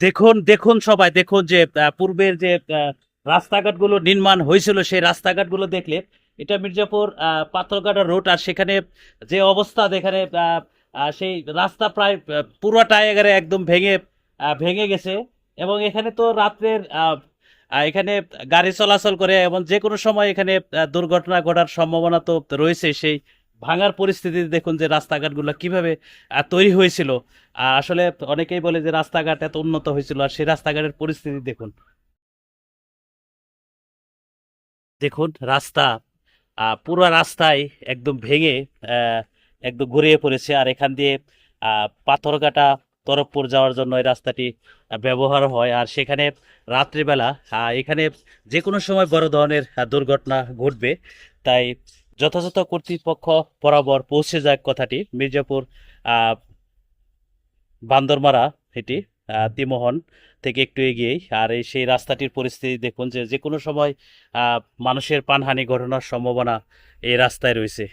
দেখুন দেখুন সবাই দেখুন যে পূর্বের যে রাস্তাঘাটগুলো নির্মাণ হয়েছিল সেই রাস্তাঘাটগুলো দেখলে এটা মির্জাপুর পাথরঘাটা রোড আর সেখানে যে অবস্থা আহ, সেই রাস্তা প্রায় পুরোটাই একেবারে একদম ভেঙে ভেঙে গেছে এবং এখানে তো রাত্রের এখানে গাড়ি চলাচল করে এবং যে কোনো সময় এখানে দুর্ঘটনা ঘটার সম্ভাবনা তো রয়েছে সেই ভাঙার পরিস্থিতি দেখুন যে রাস্তাঘাটগুলো কীভাবে তৈরি হয়েছিল। আহ, আসলে অনেকেই বলে যে রাস্তাঘাট এত উন্নত হয়েছিল আর সেই রাস্তাঘাটের পরিস্থিতি দেখুন। দেখুন রাস্তা পুরো রাস্তায় একদম ভেঙে একদম গড়িয়ে পড়েছে। আর এখান দিয়ে পাথরঘাটা তরফপুর যাওয়ার জন্য এই রাস্তাটি ব্যবহার হয়। আর সেখানে রাত্রিবেলা এখানে যে কোনো সময় বড় ধরনের দুর্ঘটনা ঘটবে। তাই যথাযথ কর্তৃপক্ষ বরাবর পৌঁছে যায় কথাটি। মির্জাপুর বান্দরমারা এটি তিমোহন থেকে একটু এগিয়েই। আর এই সেই রাস্তাটির পরিস্থিতি দেখুন যে যে কোনো সময় মানুষের প্রাণহানি ঘটনার সম্ভাবনা এই রাস্তায় রয়েছে।